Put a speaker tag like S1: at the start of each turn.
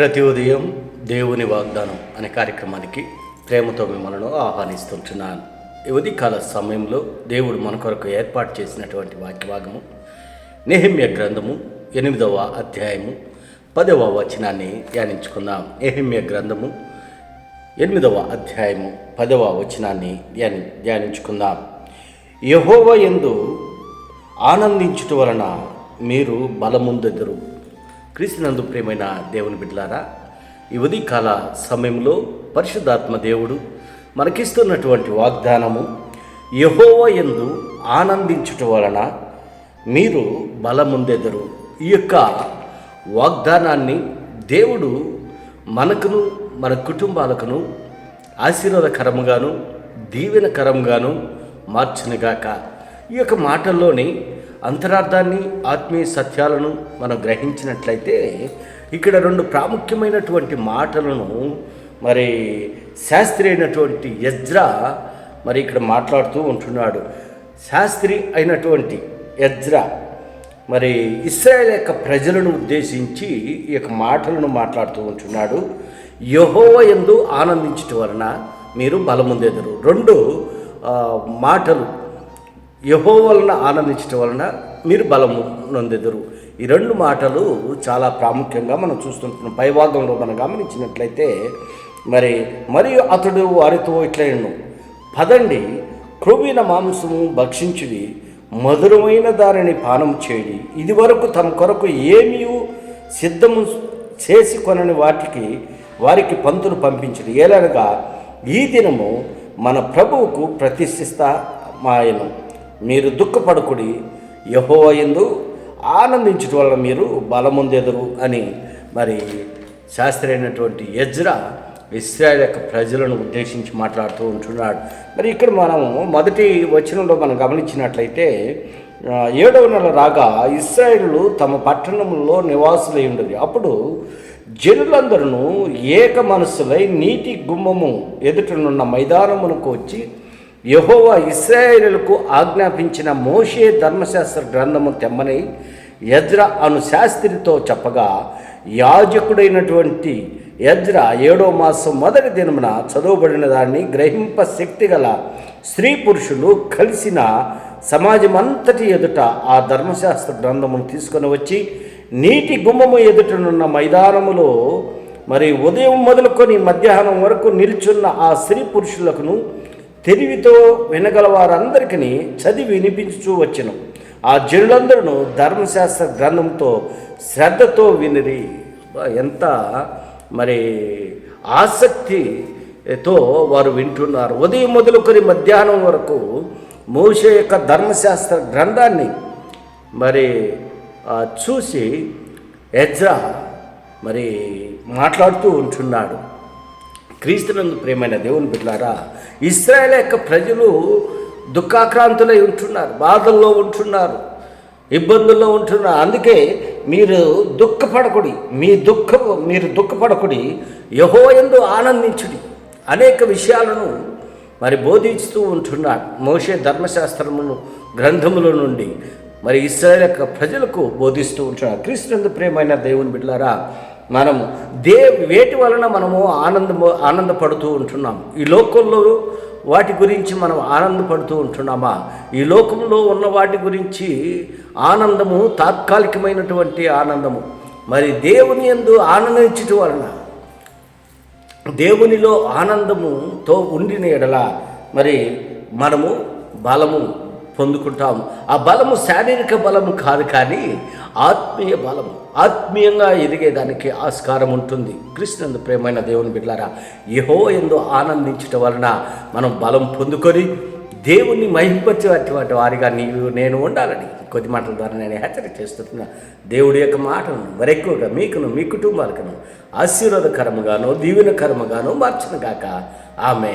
S1: ప్రతి ఉదయం దేవుని వాగ్దానం అనే కార్యక్రమానికి ప్రేమతో మిమ్మల్ని ఆహ్వానిస్తుంటున్నాను. ఈ ఉదయకాల సమయంలో దేవుడు మన కొరకు ఏర్పాటు చేసినటువంటి వాక్యభాగము నెహిమ్య గ్రంథము ఎనిమిదవ అధ్యాయము పదవ వచనాన్ని ధ్యానించుకుందాం. నెహిమ్య గ్రంథము ఎనిమిదవ అధ్యాయము పదవ వచనాన్ని ధ్యాని ధ్యానించుకుందాం. యహోవ ఎందు ఆనందించుట వలన మీరు బలముందెదరు. క్రీస్తునందు ప్రేమైన దేవుని బిడ్డలారా ఈ ఉదయకాల సమయంలో పరిశుద్ధాత్మ దేవుడు మనకిస్తున్నటువంటి వాగ్దానము యహోవ ఎందు ఆనందించుట వలన మీరు బలముందెదరు ఈ యొక్క వాగ్దానాన్ని దేవుడు మనకును మన కుటుంబాలకును ఆశీర్వాదకరముగాను దీవెనకరంగాను మార్చునుగాక. ఈ యొక్క మాటల్లోని అంతరార్థాన్ని ఆత్మీయ సత్యాలను మనం గ్రహించినట్లయితే ఇక్కడ రెండు ప్రాముఖ్యమైనటువంటి మాటలను మరి శాస్త్రి అయినటువంటి యజ్రా మరి ఇక్కడ మాట్లాడుతూ ఉంటున్నాడు. శాస్త్రి అయినటువంటి యజ్రా మరి ఇస్రాయేల్ యొక్క ప్రజలను ఉద్దేశించి ఈ యొక్క మాటలను మాట్లాడుతూ ఉంటున్నాడు. యహోవ ఎందు ఆనందించటం వలన మీరు బలముందెదరు. రెండు మాటలు యహో వలన ఆనందించటం వలన మీరు బలము నొందెదురు. ఈ రెండు మాటలు చాలా ప్రాముఖ్యంగా మనం చూస్తుంటున్నాం. పైభాగంలో మనం గమనించినట్లయితే మరి మరియు అతడు వారితో ఇట్లను పదండి క్రొవ్విన మాంసము భక్షించుడి మధురమైన దానిని పానం చేయడి. ఇది వరకు తమ కొరకు ఏమీ సిద్ధము చేసి కొనని వాటికి వారికి పంతులు పంపించడు ఏలనగా ఈ దినము మన ప్రభువుకు ప్రతిష్ఠిస్తా మాయను మీరు దుఃఖపడకుడి యహోవ ఎందు ఆనందించడం వల్ల మీరు బలముందెదరు అని మరి శాస్త్రి అయినటువంటి యజ్రా ఇస్రాయల్ యొక్క ప్రజలను ఉద్దేశించి మాట్లాడుతూ ఉంటున్నాడు. మరి ఇక్కడ మనం మొదటి వచనంలో మనం గమనించినట్లయితే ఏడవ నెల రాగా ఇస్రాయిలు తమ పట్టణంలో నివాసులై ఉండదు అప్పుడు జనులందరూ ఏక మనస్సులై నీటి గుమ్మము ఎదుటనున్న మైదానమునకు వచ్చి యహోవా ఇస్రాయేలులకు ఆజ్ఞాపించిన మోషే ధర్మశాస్త్ర గ్రంథము తెమ్మని యజ్ర అను శాస్త్రితో చెప్పగా యాజకుడైనటువంటి యజ్ర ఏడో మాసం మొదటి దినమున చదువుబడిన దాన్ని గ్రహింప శక్తి గల స్త్రీ పురుషులు కలిసిన సమాజం అంతటి ఎదుట ఆ ధర్మశాస్త్ర గ్రంథమును తీసుకొని వచ్చి నీటి గుమ్మము ఎదుటనున్న మైదానములో మరి ఉదయం మొదలుకొని మధ్యాహ్నం వరకు నిల్చున్న ఆ స్త్రీ పురుషులకును తెలివితో వినగల వారందరికీ చదివి వినిపించుచూ వచ్చను. ఆ జనులందరూ ధర్మశాస్త్ర గ్రంథంతో శ్రద్ధతో వినిరి. ఎంత మరి ఆసక్తితో వారు వింటున్నారు. ఉదయం మొదలుకొని మధ్యాహ్నం వరకు మోషే యొక్క ధర్మశాస్త్ర గ్రంథాన్ని మరి చూసి ఎజ్రా మరి మాట్లాడుతూ ఉంటున్నాడు. క్రీస్తునందు ప్రేమైన దేవుని బిడ్డారా ఇస్రాయేల్ యొక్క ప్రజలు దుఃఖాక్రాంతులై ఉంటున్నారు బాధల్లో ఉంటున్నారు ఇబ్బందుల్లో ఉంటున్నారు. అందుకే మీరు దుఃఖపడకుడి మీ దుఃఖం మీరు దుఃఖపడకుడి యహో ఎందు ఆనందించుడి. అనేక విషయాలను మరి బోధిస్తూ ఉంటున్నాడు మోషే ధర్మశాస్త్రమును గ్రంథముల నుండి మరి ఇస్రాయల్ యొక్క ప్రజలకు బోధిస్తూ ఉంటున్నాడు క్రీస్తునందు ప్రేమైన దేవుని బిడ్డారా మనము. దే వేటి వలన మనము ఆనందము ఆనందపడుతూ ఉంటున్నాము ఈ లోకంలో వాటి గురించి మనం ఆనందపడుతూ ఉంటున్నామా? ఈ లోకంలో ఉన్న వాటి గురించి ఆనందము తాత్కాలికమైనటువంటి ఆనందము. మరి దేవుని ఎందు ఆనందించటం వలన దేవునిలో ఆనందముతో ఉండిన ఎడల మరి మనము బలము పొందుకుంటాము ఆ బలము శారీరక బలము కాదు కానీ ఆత్మీయ బలము. ఆత్మీయంగా ఎదిగేదానికి ఆస్కారం ఉంటుంది. కృష్ణందు ప్రేమైన దేవుని బిడ్డారా యహో ఎందు ఆనందించటం వలన మనం బలం పొందుకొని దేవుణ్ణి మహింపచేటువంటి వారిగా నీవు నేను ఉండాలని కొద్ది మాటల ద్వారా నేను హెచ్చరిక చేస్తున్నా. దేవుడి యొక్క మాటను మరెక్కువగా మీకును మీ కుటుంబాలకును ఆశీర్వాదకరముగాను దీవెనకరముగాను మార్చును గాక. ఆమె